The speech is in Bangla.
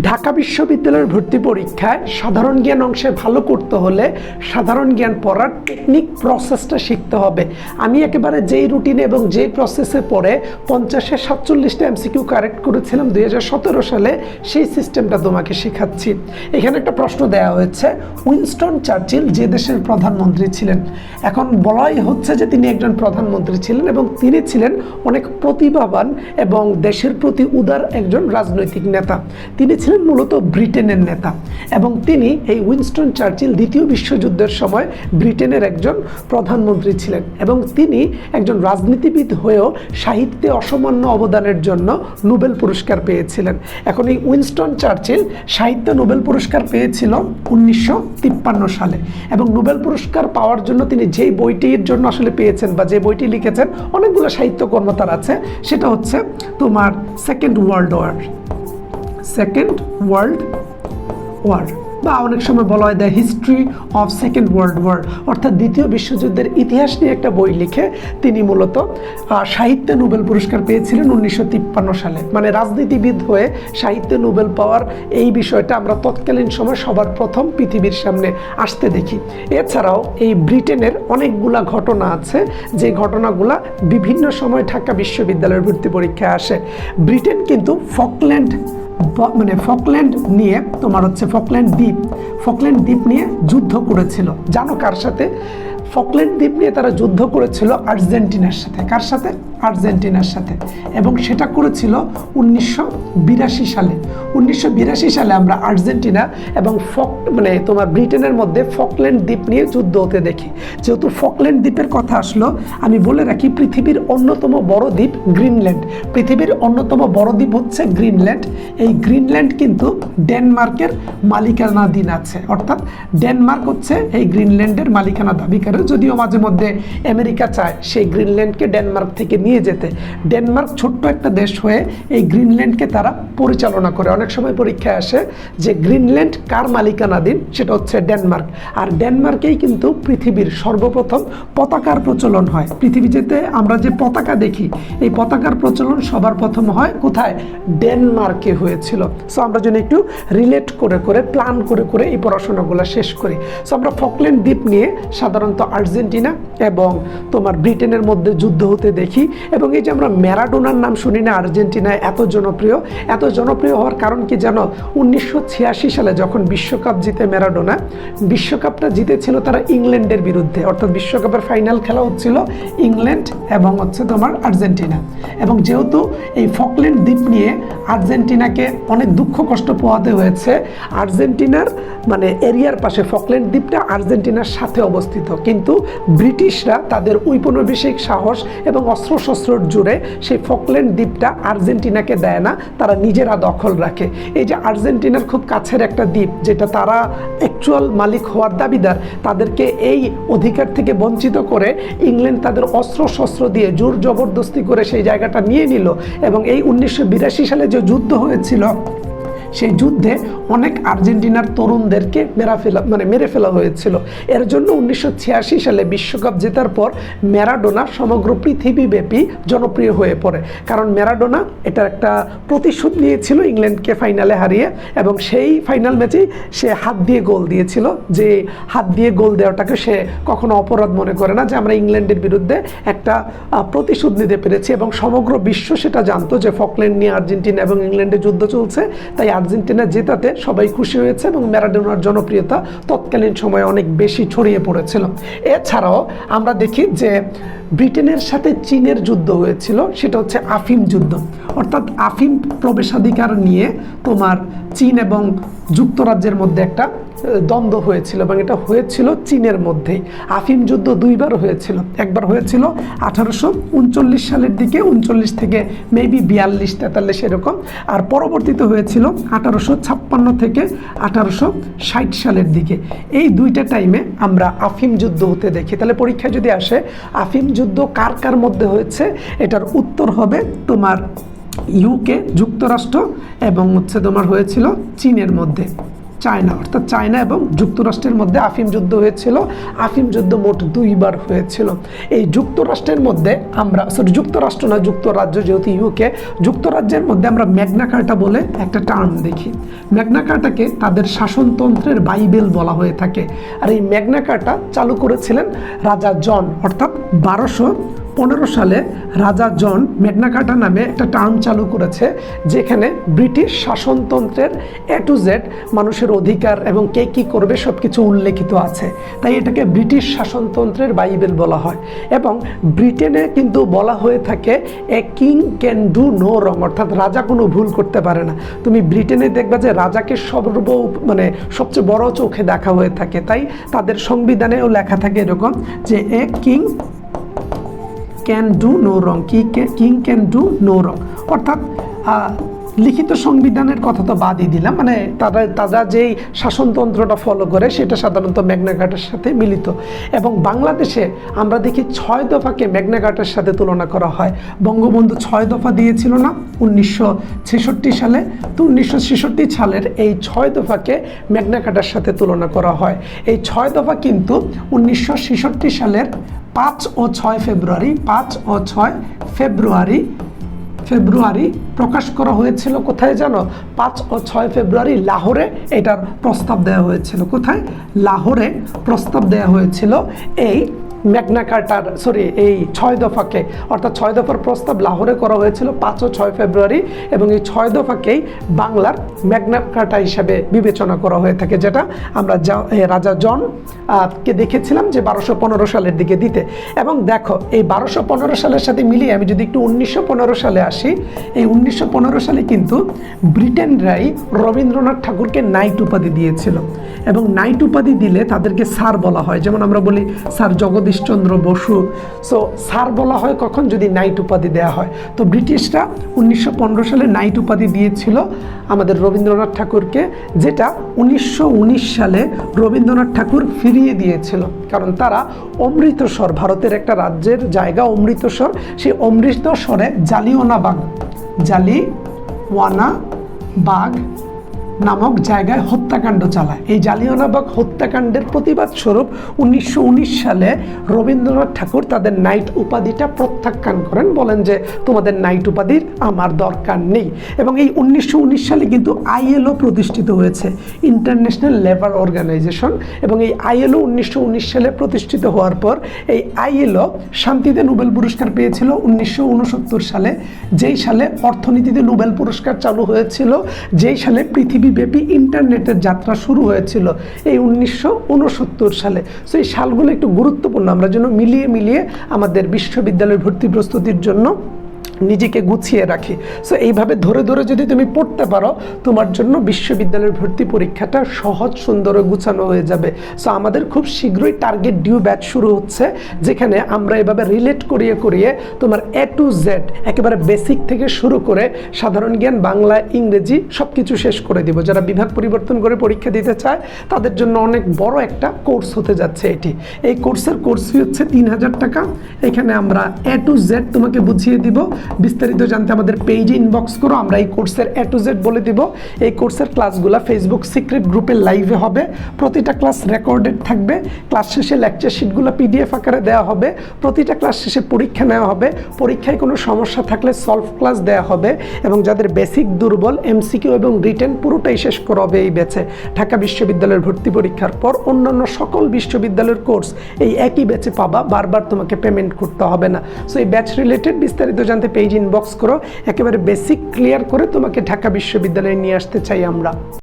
ঢাকা বিশ্ববিদ্যালয়ের ভর্তি পরীক্ষায় সাধারণ জ্ঞান অংশে ভালো করতে হলে সাধারণ জ্ঞান পড়ার টেকনিক প্রসেসটা শিখতে হবে। আমি একেবারে যেই রুটিনে এবং যেই প্রসেসে পড়ে পঞ্চাশে সাতচল্লিশটা এমসিকিউ কারেক্ট করেছিলাম দুই হাজার সতেরো সালে, সেই সিস্টেমটা তোমাকে শেখাচ্ছি। এখানে একটা প্রশ্ন দেওয়া হয়েছে, উইনস্টন চার্চিল যে দেশের প্রধানমন্ত্রী ছিলেন, এখন বলাই হচ্ছে যে তিনি একজন প্রধানমন্ত্রী ছিলেন এবং তিনি ছিলেন অনেক প্রতিভাবান এবং দেশের প্রতি উদার একজন রাজনৈতিক নেতা। তিনি ছিলেন মূলত ব্রিটেনের নেতা। এবং তিনি এই উইনস্টন চার্চিল দ্বিতীয় বিশ্বযুদ্ধের সময় ব্রিটেনের একজন প্রধানমন্ত্রী ছিলেন। এবং তিনি একজন রাজনীতিবিদ হয়েও সাহিত্যে অসামান্য অবদানের জন্য নোবেল পুরস্কার পেয়েছিলেন। এখন এই উইনস্টন চার্চিল সাহিত্য নোবেল পুরস্কার পেয়েছিল উনিশশো তিপ্পান্ন সালে। এবং নোবেল পুরস্কার পাওয়ার জন্য তিনি যেই বইটির জন্য আসলে পেয়েছেন বা যে বইটি লিখেছেন, অনেকগুলো সাহিত্যকর্ম তার আছে। সেটা হচ্ছে তোমার second world war. Second world war বা অনেক সময় বলা হয় the history of second world war অর্থাৎ দ্বিতীয় বিশ্বযুদ্ধের ইতিহাস নিয়ে একটা বই লিখে তিনি মূলত সাহিত্যে নোবেল পুরস্কার পেয়েছিলেন উনিশশো তিপ্পান্ন সালে। মানে রাজনীতিবিদ হয়ে সাহিত্যে নোবেল পাওয়ার এই বিষয়টা আমরা তৎকালীন সময় সবার প্রথম পৃথিবীর সামনে আসতে দেখি। এছাড়াও এই ব্রিটেনের অনেকগুলা ঘটনা আছে, যে ঘটনাগুলা বিভিন্ন সময় ঢাকা বিশ্ববিদ্যালয়ের ভর্তি পরীক্ষায় আসে। ব্রিটেন কিন্তু ফকল্যান্ড মানে ফকল্যান্ড নিয়ে তোমার হচ্ছে ফকল্যান্ড দ্বীপ। ফকল্যান্ড দ্বীপ নিয়ে যুদ্ধ করেছিল। জানো কার সাথে? ফকল্যান্ড দ্বীপ নিয়ে তারা যুদ্ধ করেছিল আর্জেন্টিনার সাথে। কার সাথে? আর্জেন্টিনার সাথে। এবং সেটা করেছিল উনিশশো বিরাশি সালে। উনিশশো বিরাশি সালে আমরা আর্জেন্টিনা এবং ফক মানে তোমার ব্রিটেনের মধ্যে ফকল্যান্ড দ্বীপ নিয়ে যুদ্ধ হতে দেখি। যেহেতু ফকল্যান্ড দ্বীপের কথা আসলো, আমি বলে রাখি পৃথিবীর অন্যতম বড় দ্বীপ গ্রিনল্যান্ড। পৃথিবীর অন্যতম বড় দ্বীপ হচ্ছে গ্রিনল্যান্ড। এই গ্রিনল্যান্ড কিন্তু ডেনমার্কের মালিকানাধীন আছে। অর্থাৎ ডেনমার্ক হচ্ছে এই গ্রিনল্যান্ডের মালিকানা দাবি করে যদিও মাঝে মধ্যে আমেরিকা চায় সেই গ্রিনল্যান্ডকে ডেনমার্ক থেকে নিয়ে যেতে। ডেনমার্ক ছোট্ট একটা দেশ হয়ে এই গ্রিনল্যান্ডকে তারা পরিচালনা করে। অনেক সময় পরীক্ষায় আসে যে গ্রিনল্যান্ড কার মালিকানাধীন? সেটা হচ্ছে ডেনমার্ক। আর ডেনমার্কেই কিন্তু পৃথিবীর সর্বপ্রথম পতাকার প্রচলন হয়। পৃথিবী যেতে আমরা যে পতাকা দেখি, এই পতাকার প্রচলন সবার প্রথম হয় কোথায়? ডেনমার্কে হয়েছিল। সো আমরা যেন একটু রিলেট করে করে প্ল্যান করে করে এই পড়াশোনাগুলো শেষ করি। সো আমরা ফকল্যান্ড দ্বীপ নিয়ে সাধারণত আর্জেন্টিনা এবং তোমার ব্রিটেনের মধ্যে যুদ্ধ হতে দেখি। এবং এই যে আমরা ম্যারাডোনার নাম শুনি না আর্জেন্টিনায় এত জনপ্রিয় এত জনপ্রিয় হওয়ার কারণ কি জানো? উনিশশো ছিয়াশি সালে যখন বিশ্বকাপ জিতে ম্যারাডোনা, বিশ্বকাপটা জিতেছিল তারা ইংল্যান্ডের বিরুদ্ধে। অর্থাৎ বিশ্বকাপের ফাইনাল খেলা হচ্ছিল ইংল্যান্ড এবং হচ্ছে তোমার আর্জেন্টিনা। এবং যেহেতু এই ফকল্যান্ড দ্বীপ নিয়ে আর্জেন্টিনাকে অনেক দুঃখ কষ্ট পোহাতে হয়েছে, আর্জেন্টিনার মানে এরিয়ার পাশে ফকল্যান্ড দ্বীপটা আর্জেন্টিনার সাথে অবস্থিত। কিন্তু ব্রিটিশরা তাদের ঔপনিবেশিক সাহস এবং অস্ত্রশস্ত্রর জুড়ে সেই ফকল্যান্ড দ্বীপটা আর্জেন্টিনাকে দেয় না, তারা নিজেরা দখল রাখে। এই যে আর্জেন্টিনার খুব কাছের একটা দ্বীপ, যেটা তারা অ্যাকচুয়াল মালিক হওয়ার দাবিদার, তাদেরকে এই অধিকার থেকে বঞ্চিত করে ইংল্যান্ড তাদের অস্ত্র শস্ত্র দিয়ে জোর জবরদস্তি করে সেই জায়গাটা নিয়ে নিল এবং এই উনিশশো বিরাশি সালে যে যুদ্ধ হয়েছিল সেই যুদ্ধে অনেক আর্জেন্টিনার তরুণদেরকে মেরা ফেলা মানে মেরে ফেলা হয়েছিল। এর জন্য উনিশশো ছিয়াশি সালে বিশ্বকাপ জেতার পর ম্যারাডোনা সমগ্র পৃথিবীব্যাপী জনপ্রিয় হয়ে পড়ে। কারণ ম্যারাডোনা এটা একটা প্রতিশোধ নিয়েছিল ইংল্যান্ডকে ফাইনালে হারিয়ে এবং সেই ফাইনাল ম্যাচেই সে হাত দিয়ে গোল দিয়েছিল যে হাত দিয়ে গোল দেওয়াটাকে সে কখনো অপরাধ মনে করে না যে আমরা ইংল্যান্ডের বিরুদ্ধে একটা প্রতিশোধ নিতে পেরেছি এবং সমগ্র বিশ্ব সেটা জানতো যে ফকল্যান্ড নিয়ে আর্জেন্টিনা এবং ইংল্যান্ডে যুদ্ধ চলছে, তাই আর্জেন্টিনা জেতাতে সবাই খুশি হয়েছে এবং ম্যারাডোনার জনপ্রিয়তা তৎকালীন সময়ে অনেক বেশি ছড়িয়ে পড়েছিল। এছাড়াও আমরা দেখি যে ব্রিটেনের সাথে চীনের যুদ্ধ হয়েছিল, সেটা হচ্ছে আফিম যুদ্ধ। অর্থাৎ আফিম প্রবেশাধিকার নিয়ে তোমার চীন এবং যুক্তরাজ্যের মধ্যে একটা দ্বন্দ্ব হয়েছিল এবং এটা হয়েছিল চীনের মধ্যেই। আফিম যুদ্ধ দুইবার হয়েছিল। একবার হয়েছিল আঠারোশো উনচল্লিশ সালের দিকে, উনচল্লিশ থেকে মেবি বিয়াল্লিশ, তেতাল্লিশ এরকম। আর পরবর্তীতে হয়েছিল আঠারোশো ছাপ্পান্ন থেকে আঠারোশো ষাট সালের দিকে। এই দুইটা টাইমে আমরা আফিম যুদ্ধ হতে দেখি। তাহলে পরীক্ষায় যদি আসে, আফিম যুদ্ধ কার কার মধ্যে হয়েছে? এটার উত্তর হবে তোমার ইউকে যুক্তরাষ্ট্র এবং হচ্ছে তোমার হয়েছিল চীনের মধ্যে। চায়না, অর্থাৎ চায়না এবং যুক্তরাষ্ট্রের মধ্যে আফিম যুদ্ধ হয়েছিল। আফিম যুদ্ধ মোট দুইবার হয়েছিল। এই যুক্তরাষ্ট্রের মধ্যে আমরা সরি যুক্তরাষ্ট্র না, যুক্তরাজ্য যেহেতু ইউকে যুক্তরাজ্যের মধ্যে আমরা ম্যাগনা কার্টা বলে একটা টার্ম দেখি। ম্যাগনা কার্টাকে তাদের শাসনতন্ত্রের বাইবেল বলা হয়ে থাকে। আর এই ম্যাগনা কার্টা চালু করেছিলেন রাজা জন, অর্থাৎ বারোশো পনেরো সালে রাজা জন ম্যাগনাকাটা নামে একটা টার্ম চালু করেছে, যেখানে ব্রিটিশ শাসনতন্ত্রের এ টু জেড মানুষের অধিকার এবং কে কী করবে সব কিছু উল্লেখিত আছে। তাই এটাকে ব্রিটিশ শাসনতন্ত্রের বাইবেল বলা হয়। এবং ব্রিটেনে কিন্তু বলা হয়ে থাকে, a king can do no wrong অর্থাৎ রাজা কোনো ভুল করতে পারে না। তুমি ব্রিটেনে দেখবা যে রাজাকে সর্ব মানে সবচেয়ে বড় চোখে দেখা হয়ে থাকে। তাই তাদের সংবিধানেও লেখা থাকে এরকম যে, a king can do no wrong কি king can do no wrong অর্থাৎ লিখিত সংবিধানের কথা তো বাদই দিলাম মানে তারা তারা যেই শাসনতন্ত্রটা ফলো করে সেটা সাধারণত ম্যাগনাঘাটের সাথে মিলিত। এবং বাংলাদেশে আমরা দেখি ছয় দফাকে ম্যাগনাঘাটের সাথে তুলনা করা হয়। বঙ্গবন্ধু ছয় দফা দিয়েছিল না, উনিশশো ছেষট্টি সালে। তো উনিশশো ছেষট্টি সালের এই ছয় দফাকে ম্যাগনাঘাটের সাথে তুলনা করা হয়। এই ছয় দফা কিন্তু উনিশশো ছেষট্টি সালের পাঁচ ও ছয় ফেব্রুয়ারি, পাঁচ ও ছয় ফেব্রুয়ারি ফেব্রুয়ারি প্রকাশ করা হয়েছিল কোথায় জানো? পাঁচ ও ছয় ফেব্রুয়ারি লাহোরে এটার প্রস্তাব দেওয়া হয়েছিল। কোথায়? লাহোরে প্রস্তাব দেওয়া হয়েছিল এই ম্যাগনা কার্টার সরি এই ছয় দফাকে, অর্থাৎ ছয় দফার প্রস্তাব লাহোরে করা হয়েছিল পাঁচ ও ছয় ফেব্রুয়ারি এবং এই ছয় দফাকেই বাংলার ম্যাগনা কার্টা হিসাবে বিবেচনা করা হয়ে থাকে, যেটা আমরা রাজা জন কে দেখেছিলাম যে বারোশো পনেরো সালের দিকে দিতে। এবং দেখো, এই বারোশো পনেরো সালের সাথে মিলিয়ে আমি যদি একটু উনিশশো পনেরো সালে আসি, এই উনিশশো পনেরো সালে কিন্তু ব্রিটেনরাই রবীন্দ্রনাথ ঠাকুরকে নাইট উপাধি দিয়েছিল। এবং নাইট উপাধি দিলে তাদেরকে স্যার বলা হয়, যেমন আমরা বলি sir Jagadishchandra Basu. So sir বলা হয় কখন যদি নাইট উপাধি দেওয়া হয়। তো ব্রিটিশরা উনিশশো পনেরো সালে নাইট উপাধি দিয়েছিল আমাদের রবীন্দ্রনাথ ঠাকুরকে, যেটা উনিশশো উনিশ সালে রবীন্দ্রনাথ ঠাকুর ফিরিয়ে দিয়েছিল। কারণ তারা অমৃতসর, ভারতের একটা রাজ্যের জায়গা অমৃতসর, সেই অমৃতসরে জালিওয়ানাবাগ জালিওয়ানা বাগ নামক জায়গায় হত্যাকাণ্ড চালায়। এই জালিয়ানাবাগ হত্যাকাণ্ডের প্রতিবাদ স্বরূপ উনিশশো উনিশ সালে রবীন্দ্রনাথ ঠাকুর তাদের নাইট উপাধিটা প্রত্যাখ্যান করেন। বলেন যে, তোমাদের নাইট উপাধির আমার দরকার নেই। এবং এই উনিশশো উনিশ সালে কিন্তু আইএলও প্রতিষ্ঠিত হয়েছে, ইন্টারন্যাশনাল লেবার অর্গানাইজেশন। এবং এই আইএলও উনিশশো সালে প্রতিষ্ঠিত হওয়ার পর এই আইএলও শান্তিতে নোবেল পুরস্কার পেয়েছিল উনিশশো উনসত্তর সালে। যেই সালে অর্থনীতিতে নোবেল পুরস্কার চালু হয়েছিল, যেই সালে পৃথিবীব্যাপী ইন্টারনেটের যাত্রা শুরু হয়েছিল এই উনিশশো উনসত্তর সালে। সো এই সালগুলো একটু গুরুত্বপূর্ণ। আমরা যেন মিলিয়ে মিলিয়ে আমাদের বিশ্ববিদ্যালয়ের ভর্তি প্রস্তুতির জন্য নিজেকে গুছিয়ে রাখি। সো এইভাবে ধরে ধরে যদি তুমি পড়তে পারো, তোমার জন্য বিশ্ববিদ্যালয়ের ভর্তি পরীক্ষাটা সহজ, সুন্দর গুছানো হয়ে যাবে। সো আমাদের খুব শীঘ্রই টার্গেট ডিউ ব্যাচ শুরু হচ্ছে, যেখানে আমরা এভাবে রিলেট করিয়ে করিয়ে তোমার এ টু জেড একেবারে বেসিক থেকে শুরু করে সাধারণ জ্ঞান, বাংলা, ইংরেজি সব কিছু শেষ করে দিব। যারা বিভাগ পরিবর্তন করে পরীক্ষা দিতে চায়, তাদের জন্য অনেক বড় একটা কোর্স হতে যাচ্ছে এটি। এই কোর্সের কোর্স হচ্ছে তিন হাজার টাকা। এখানে আমরা এ টু জেড তোমাকে বুঝিয়ে দিব। বিস্তারিত জানতে আমাদের পেজে ইনবক্স করো, আমরা এই কোর্সের এ টু জেড বলে দিব। এই কোর্সের ক্লাসগুলো ফেসবুক সিক্রেট গ্রুপে লাইভে হবে। প্রতিটা ক্লাস রেকর্ডেড থাকবে। ক্লাস শেষে লেকচার শিটগুলো পিডিএফ আকারে দেওয়া হবে। প্রতিটা ক্লাস শেষে পরীক্ষা নেওয়া হবে। পরীক্ষায় কোনো সমস্যা থাকলে সলভ ক্লাস দেওয়া হবে এবং যাদের বেসিক দুর্বল এমসিকিউ এবং রিটেন পুরোটাই শেষ করা হবে এই ব্যাচে ঢাকা বিশ্ববিদ্যালয়ের ভর্তি পরীক্ষার পর অন্যান্য সকল বিশ্ববিদ্যালয়ের কোর্স এই একই ব্যাচে পাবা। বারবার তোমাকে পেমেন্ট করতে হবে না। সো এই ব্যাচ রিলেটেড বিস্তারিত জানতে পেজ ইনবক্স করো একেবারে বেসিক ক্লিয়ার করে তোমাকে ঢাকা বিশ্ববিদ্যালয়ে নিয়ে আসতে চাই আমরা।